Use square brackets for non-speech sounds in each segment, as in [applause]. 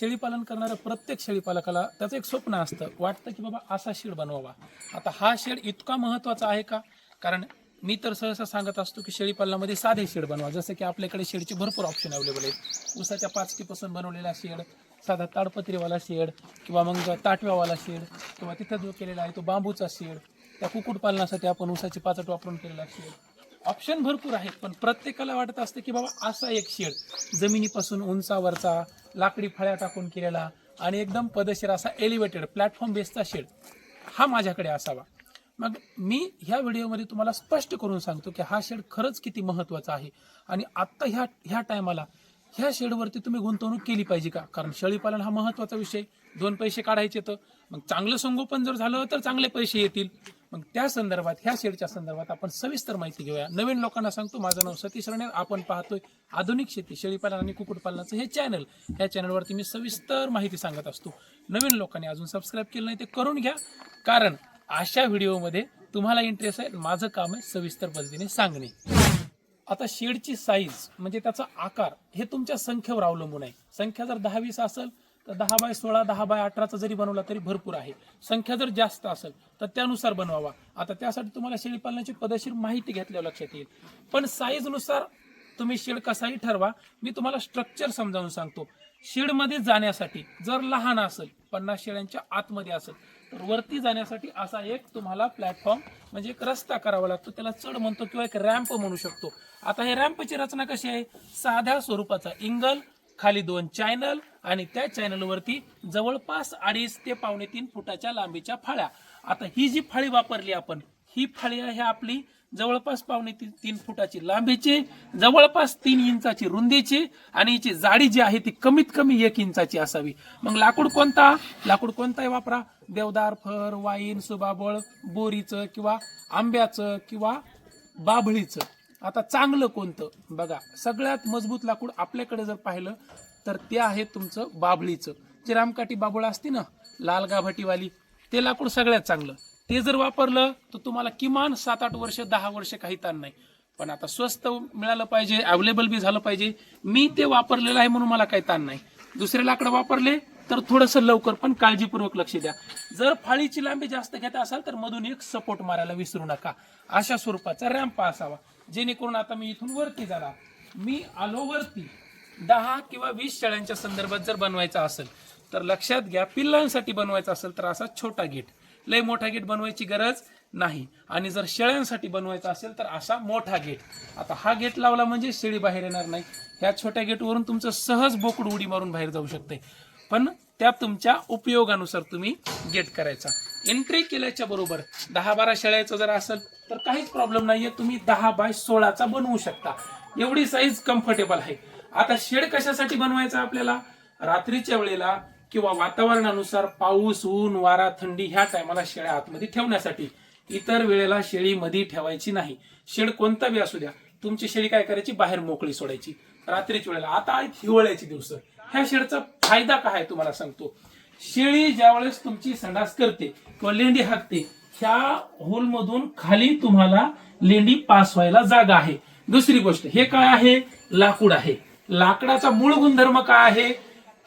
शेळीपालन करणाऱ्या प्रत्येक शेळीपालकाला त्याचं एक स्वप्न असतं. वाटतं की बाबा असा शेड बनवावा. आता हा शेड इतका महत्त्वाचा आहे का? कारण मी तर सहसा सांगत असतो की शेळीपालनामध्ये साधे शेड बनवा. जसं की आपल्याकडे शेडचे भरपूर ऑप्शन अवेलेबल आहेत. उसाच्या पाचकीपासून बनवलेला शेड साधा ताडपत्रीवाला शेड किंवा मग ताटव्यावाला शेड किंवा तिथं जो केलेला आहे तो बांबूचा शेड त्या कुक्कुटपालनासाठी आपण उसाची पाचट वापरून केलेला शेड. ऑप्शन भरपूर आहेत पण प्रत्येकाला वाटत असतं की बाबा असा एक शेड जमिनीपासून उंचावरचा लाकडी फळ्या टाकून केलेला आणि एकदम पदशीर असा एलिव्हेटेड प्लॅटफॉर्म बेसचा शेड हा माझ्याकडे असावा. मग मी ह्या व्हिडिओमध्ये तुम्हाला स्पष्ट करून सांगतो की हा शेड खरंच किती महत्त्वाचा आहे. आणि आत्ता ह्या ह्या टायमाला ह्या शेडवरती तुम्ही गुंतवणूक केली पाहिजे का? कारण शेळीपालन हा महत्त्वाचा विषय दोन पैसे काढायचे तर. मग चांगलं संगोपन जर झालं तर चांगले पैसे येतील. मग त्या संदर्भात ह्या शेडच्या संदर्भात आपण सविस्तर माहिती घेऊया. नवीन लोकांना सांगतो माझं नाव सतीश रणे आपण पाहतोय आधुनिक शेती शेळीपालन आणि कुक्कुटपालनाचं हे चॅनल ह्या चॅनलवरती मी सविस्तर माहिती सांगत असतो. नवीन लोकांनी अजून सबस्क्राईब केलं नाही ते करून घ्या. कारण अशा व्हिडिओमध्ये तुम्हाला इंटरेस्ट आहे माझं काम आहे सविस्तर पद्धतीने सांगणे. आता शेडची साईज म्हणजे त्याचा आकार हे तुमच्या संख्येवर अवलंबून आहे. संख्या जर दहा वीस असेल तर दहा बाय सोळा दहा बाय अठराचा जरी बनवला तरी भरपूर आहे. संख्या जर जास्त असेल तर त्यानुसार बनवावा. आता त्यासाठी तुम्हाला शेळीपालनाची पदशीर माहिती घेतल्यावर लक्षात येईल. पण साईजनुसार तुम्ही शेड कसाही ठरवा. मी तुम्हाला स्ट्रक्चर समजावून सांगतो. शेडमध्ये जाण्यासाठी जर लहान असेल पन्नास शेळ्यांच्या आतमध्ये असेल तर वरती जाण्यासाठी असा एक तुम्हाला प्लॅटफॉर्म म्हणजे एक रस्ता करावा लागतो. त्याला चढ म्हणतो किंवा एक रॅम्प म्हणू शकतो. आता हे रॅम्पची रचना कशी आहे? साध्या स्वरूपाचा इंगल खाली दोन चॅनल आणि त्या चॅनलवरती जवळपास अडीच ते पावणे तीन फुटाच्या लांबीच्या फाळ्या. आता ही जी फाळी वापरली आपण ही फाळी आहे आपली जवळपास पावणे तीन तीन फुटाची लांबीची जवळपास तीन इंचाची रुंदीची आणि हिची जाडी जी आहे ती कमीत कमी एक इंचाची असावी. मग लाकूड कोणता? लाकूड कोणताही वापरा. देवदार फर वाईन सुबाबळ बोरीचं किंवा आंब्याचं किंवा बाभळीचं. आता चांगलं कोणतं? बघा सगळ्यात मजबूत लाकूड आपल्याकडे जर पाहिलं तर ते आहे तुमचं बाभळीचं जे रामकाठी बाबुळ असते ना लाल गाभटीवाली ते लाकूड सगळ्यात चांगलं. ते जर वापरलं तर तुम्हाला किमान सात आठ वर्ष दहा वर्ष काही ताण नाही. पण आता स्वस्त मिळालं पाहिजे अवेलेबल बी झालं पाहिजे. मी ते वापरलेलं आहे म्हणून मला काही ताण नाही. दुसरे लाकडं वापरले तर थोडंसं लवकर पण काळजीपूर्वक लक्ष द्या. जर फाळीची लांबी जास्त घेत असाल तर मधून एक सपोर्ट मारायला विसरू नका. अशा स्वरूपाचा रॅम्प असावा. जेणेकरून आता मी इथून वरती झाला मी आलो वरती दहा किंवा वीस शेळ्यांच्या संदर्भात जर बनवायचा असेल तर लक्षात घ्या पिल्लांसाठी बनवायचा असेल तर असा छोटा गेट लय मोठा गेट बनवायची गरज नाही. आणि जर शेळ्यांसाठी बनवायचा असेल तर असा मोठा गेट आता हा गेट लावला म्हणजे शेळी बाहेर येणार नाही. ह्या छोट्या गेटवरून तुमचं सहज बोकड उडी मारून बाहेर जाऊ शकते. पण त्या तुमच्या उपयोगानुसार तुम्ही गेट करायचा. एंट्री केल्याच्या बरोबर दहा बारा शेळ्याचं जर असेल तर काहीच प्रॉब्लेम नाहीये. तुम्ही दहा बाय सोळाचा बनवू शकता. एवढी साईज कम्फर्टेबल आहे. आता शेड कशासाठी बनवायचा आपल्याला? रात्रीच्या वेळेला किंवा वातावरणानुसार पाऊस ऊन वारा थंडी ह्या टायमाला शेळ्या आतमध्ये ठेवण्यासाठी. इतर वेळेला शेळी मध्ये ठेवायची नाही. शेड कोणता बी असू द्या. तुमची शेळी काय करायची? बाहेर मोकळी सोडायची. रात्रीच्या वेळेला. आता आहेत हिवाळ्याची दिवस. ह्या शेडचा फायदा काय आहे तुम्हाला सांगतो. शेळी ज्यावेळेस तुमची संडास करते किंवा लेंडी हाकते ह्या होलमधून खाली तुम्हाला लेंडी पास व्हायला जागा आहे. दुसरी गोष्ट हे काय आहे? लाकूड आहे. लाकडाचा मूळ गुणधर्म काय आहे?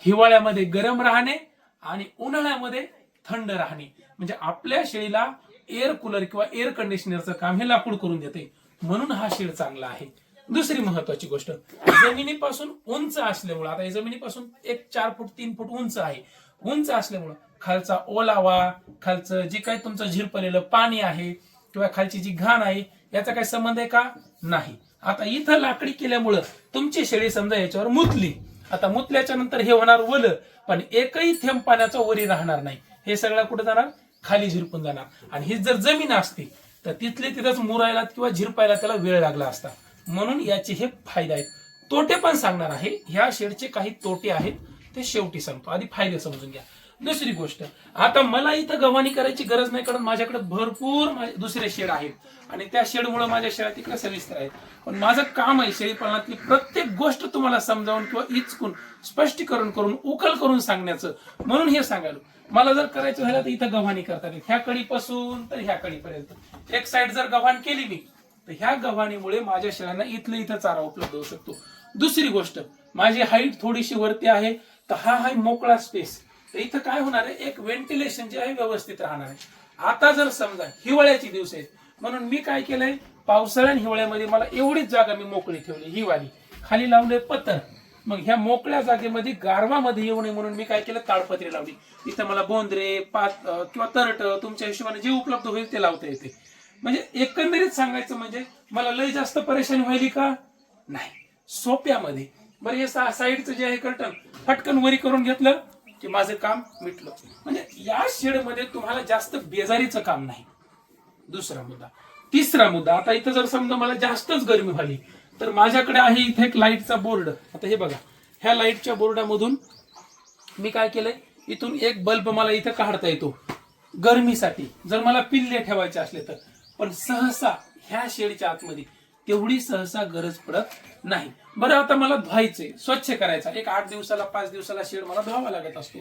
हिवाळ्यामध्ये गरम राहणे आणि उन्हाळ्यामध्ये थंड राहणे. म्हणजे आपल्या शेळीला एअर कूलर किंवा एअर कंडिशनरचं काम हे लाकूड करून देते. म्हणून हा शेड चांगला आहे. दुसरी महत्वाची गोष्ट जमिनीपासून उंच असल्यामुळे आता हे जमिनीपासून एक चार फूट तीन फूट उंच आहे. उंच असल्यामुळं खालचा ओलावा खालचं जे काही तुमचं झिरपलेलं पाणी आहे किंवा खालची जी घाण आहे याचा काही संबंध आहे का? नाही. आता इथं लाकडी केल्यामुळं तुमची शेळी समजा याच्यावर मुतली. आता मुतल्याच्या नंतर हे होणार वल पण एकही थेंब पाण्याचा वरी राहणार नाही. हे सगळं कुठे जाणार? खाली झिरपून जाणार. आणि ही जर जमीन असती तर तिथले तिथंच मुरायला किंवा झिरपायला त्याला वेळ लागला असता. म्हणून याचे हे फायदे आहेत. तोटे पण सांगणार आहे. ह्या शेडचे काही तोटे आहेत. ते शेवटी सांगतो. आधी फायदे समजून घ्या. दुसरी गोष्ट आता मला इथं गव्हाणी करायची गरज नाही कारण माझ्याकडे भरपूर दुसरे शेड आहेत. आणि त्या शेडमुळे माझ्या शेडात तिकडे सविस्तर आहेत. पण माझं काम आहे शेळी पालनातली प्रत्येक गोष्ट तुम्हाला समजावून किंवा इचकून स्पष्टीकरण करून उकल करून सांगण्याचं. म्हणून हे सांगायला. मला जर करायचं झालं तर इथं गव्हाणी करता येईल. ह्या कडीपासून तर ह्या कडीपर्यंत एक साईड जर गव्हाण केली मी तर ह्या गव्हाणीमुळे माझ्या शेळ्यांना इथलं इथं चारा उपलब्ध होऊ शकतो. दुसरी गोष्ट माझी हाईट थोडीशी वरती आहे तर हा आहे मोकळा स्पेस तर इथं काय होणार आहे? एक व्हेंटिलेशन जे आहे व्यवस्थित राहणार आहे. आता जर समजा हिवाळ्याची दिवस आहेत म्हणून मी काय केलंय? पावसाळ्या आणि हिवाळ्यामध्ये मला एवढीच जागा मी मोकळी ठेवली ही वाली. खाली लावले पतर मग ह्या मोकळ्या जागेमध्ये गारवामध्ये येऊ नये म्हणून मी काय केलं? ताडपत्री लावली. इथं मला बोंद्रे पात किंवा तरट तुमच्या हिशोबाने जे उपलब्ध होईल ते लावता येते. म्हणजे एकंदरीत सांगायचं म्हणजे मला लय जास्त परेशानी व्हायली का? नाही. सोप्यामध्ये. बरं हे साईडचं जे आहे कर्टन फटकन वरी करून घेतलं की माझं काम मिटलं. म्हणजे या शेडमध्ये तुम्हाला जास्त बेजारीचं काम नाही. दुसरा मुद्दा. तिसरा मुद्दा आता इथं जर समजा मला जास्तच गरमी झाली तर माझ्याकडे आहे इथे एक लाईटचा बोर्ड. आता हे बघा ह्या लाईटच्या बोर्डामधून मी काय केलंय? इथून एक बल्ब मला इथं काढता येतो. गरमीसाठी. जर मला पिल्ले ठेवायचे असले तर. पण सहसा ह्या शेडच्या आतमध्ये तेवढी सहसा गरज पडत नाही. बरं आता मला धुवायचंय. स्वच्छ करायचा. एक आठ दिवसाला पाच दिवसाला शेड मला धुवावा लागत असतो.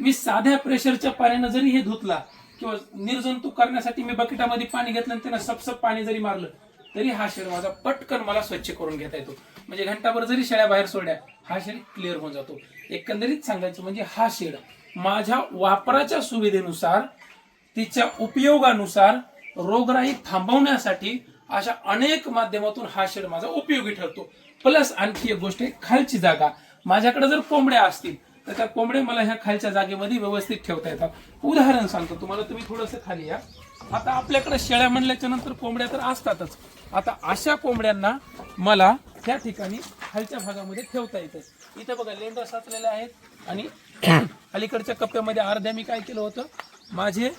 मी साध्या प्रेशरच्या पाण्यानं जरी हे धुतला किंवा निर्जंतुक करण्यासाठी मी बकेटामध्ये पाणी घेतलं आणि त्यांना सपसप पाणी जरी मारलं तरी हा शेड माझा पटकन मला स्वच्छ करून घेता येतो. म्हणजे घंटाभर जरी शेळ्या बाहेर सोडल्या हा शेड क्लिअर होऊन जातो. एकंदरीत सांगायचं म्हणजे हा शेड माझ्या वापराच्या सुविधेनुसार तिच्या उपयोगानुसार रोगराई थांबवण्यासाठी अशा अनेक माध्यमातून हा शेड माझा उपयोगी ठरतो. प्लस आणखी एक गोष्ट आहे खालची जागा. माझ्याकडे जर कोंबड्या असतील तर त्या कोंबड्या मला ह्या खालच्या जागेमध्ये व्यवस्थित ठेवता येतात. उदाहरण सांगतो तुम्हाला तुम्ही थोडंसं खाली या. आता आपल्याकडे शेळ्या म्हणल्याच्या नंतर कोंबड्या तर असतातच. आता अशा कोंबड्यांना मला त्या ठिकाणी खालच्या भागामध्ये ठेवता येतं. इथं बघा लेंडर साचलेले आहेत. आणि [clears throat] अलीकडच्या कप्प्यामध्ये अर्ध्या मी काय केलं होतं? माझे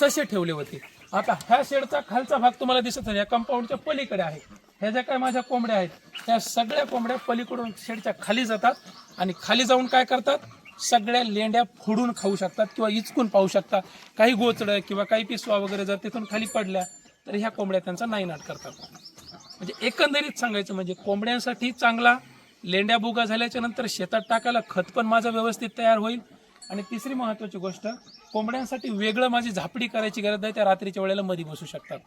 ससे ठेवले होते. आता ह्या शेडचा खालचा भाग तुम्हाला दिसत नाही या कंपाऊंडच्या पलीकडे आहे. ह्या ज्या काय माझ्या कोंबड्या आहेत त्या सगळ्या कोंबड्या पलीकडून शेडच्या खाली जातात आणि खाली जाऊन काय करतात? सगळ्या लेंड्या फोडून खाऊ शकतात किंवा इचकून पाहू शकतात. काही गोचडं किंवा काही पिसवा वगैरे जर तिथून खाली पडल्या तर ह्या कोंबड्या त्यांचा नायनाट करतात. म्हणजे एकंदरीत सांगायचं म्हणजे कोंबड्यांसाठी चांगला लेंड्या बुगा झाल्याच्यानंतर शेतात टाकायला खत पण माझं व्यवस्थित तयार होईल. आणि तिसरी महत्त्वाची गोष्ट कोंबड्यांसाठी वेगळं माझी झापडी करायची गरज नाही त्या रात्रीच्या वेळेला मध्ये बसू शकतात.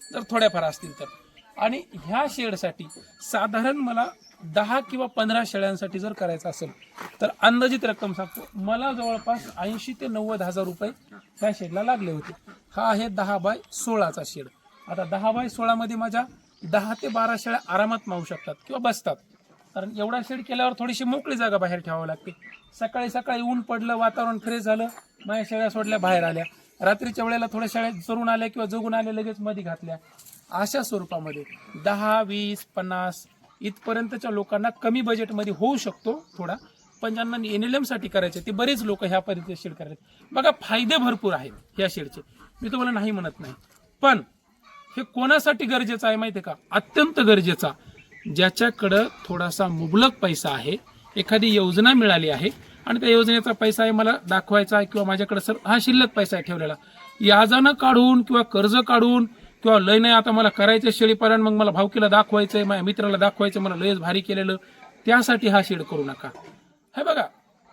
जर थोड्याफार असतील तर. आणि ह्या शेडसाठी साधारण मला दहा किंवा पंधरा शेळ्यांसाठी जर करायचं असेल तर अंदाजित रक्कम सांगतो मला जवळपास ऐंशी ते नव्वद हजार रुपये ह्या शेडला लागले होते. हा आहे दहा बाय सोळाचा शेड. आता दहा बाय सोळामध्ये माझ्या दहा ते बारा शेळ्या आरामात मावू शकतात किंवा बसतात. कारण एवढा शेड केल्यावर थोडीशी मोकळी जागा बाहेर ठेवावी लागते. सकाळी सकाळी ऊन पडलं वातावरण फ्रेश झालं माझ्या शेळ्या सोडल्या बाहेर आल्या. रात्रीच्या वेळेला थोड्या शेळ्या चरून आल्या किंवा जगून आल्या लगेच मध्ये घातल्या. अशा स्वरूपामध्ये दहा वीस पन्नास इथपर्यंतच्या लोकांना कमी बजेटमध्ये होऊ शकतो थोडा. पण ज्यांना एन एल एमसाठी करायचे ते बरेच लोक ह्या पद्धतीचे शेड करायचे बघा फायदे भरपूर आहेत ह्या शेडचे. मी तुम्हाला नाही म्हणत नाही. पण हे कोणासाठी गरजेचं आहे माहिती आहे का? अत्यंत गरजेचा ज्याच्याकडं थोडासा मुबलक पैसा आहे एखादी योजना मिळाली आहे आणि त्या योजनेचा पैसा आहे मला दाखवायचा आहे किंवा माझ्याकडे सर हा शिल्लक पैसा आहे ठेवलेला. याजानं काढून किंवा कर्ज काढून किंवा लय नाही आता मला करायचं शेळीपालन मग मला भावकीला दाखवायचंय माझ्या मित्राला दाखवायचं मला लयच भारी केलेलं त्यासाठी हा शेड करू नका. हे बघा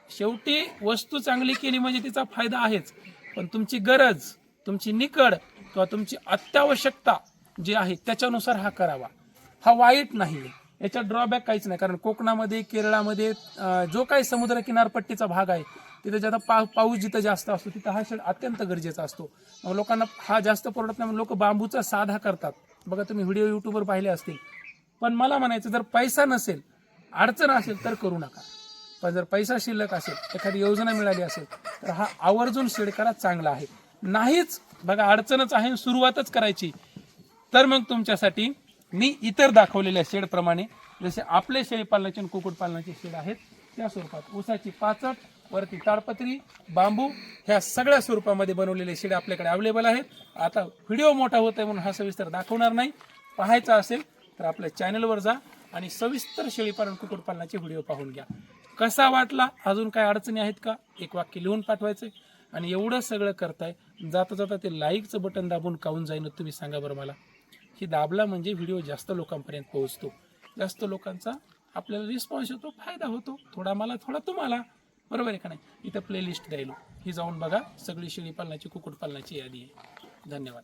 शेवटी वस्तू चांगली केली म्हणजे तिचा फायदा आहेच पण तुमची गरज तुमची निकड किंवा तुमची अत्यावश्यकता जी आहे त्याच्यानुसार हा करावा. हा वाईट नाही. याच्यात ड्रॉबॅक काहीच नाही. कारण कोकणामध्ये केरळामध्ये जो काही समुद्र किनारपट्टीचा भाग आहे तिथे ज्यादा पा पाऊस जिथं जास्त असतो तिथं हा शेड अत्यंत गरजेचा असतो. मग लोकांना हा जास्त परवडत नाही लोक बांबूचा साधा करतात. बघा तुम्ही व्हिडिओ यूट्यूबवर पाहिले असतील. पण मला म्हणायचं जर पैसा नसेल अडचण असेल तर करू नका. पण जर पैसा शिल्लक असेल एखादी योजना मिळाली असेल तर हा आवर्जून शेड करा चांगला आहे. नाहीच बघा अडचणच आहे आणि सुरुवातच करायची. तर मग तुमच्यासाठी मी इतर दाखवलेल्या शेडप्रमाणे जसे आपले शेळीपालनाचे आणि कुक्कुटपालनाचे शेड आहेत त्या स्वरूपात ऊसाची पाचट वरती ताडपत्री बांबू ह्या सगळ्या स्वरूपामध्ये बनवलेले शेड आपल्याकडे अवेलेबल आहेत. आता व्हिडिओ मोठा होत आहे म्हणून हा सविस्तर दाखवणार नाही. पाहायचा असेल तर आपल्या चॅनलवर जा आणि सविस्तर शेळीपालन कुक्कुटपालनाचे व्हिडिओ पाहून घ्या. कसा वाटला? अजून काय अडचणी आहेत का? एक वाक्य लिहून पाठवायचं आणि एवढं सगळं करताय जाता जाता ते लाईकचं बटन दाबून काऊन जाईन तुम्ही सांगा बरं मला. ही दाबला म्हणजे व्हिडिओ जास्त लोकांपर्यंत पोहोचतो. जास्त लोकांचा आपल्याला रिस्पॉन्स येतो फायदा होतो. थोडा मला थोडा तुम्हाला. बरोबर आहे का नाही? इथं प्लेलिस्ट द्यायलो. ही जाऊन बघा. सगळी शेळी पालनाची यादी आहे. धन्यवाद.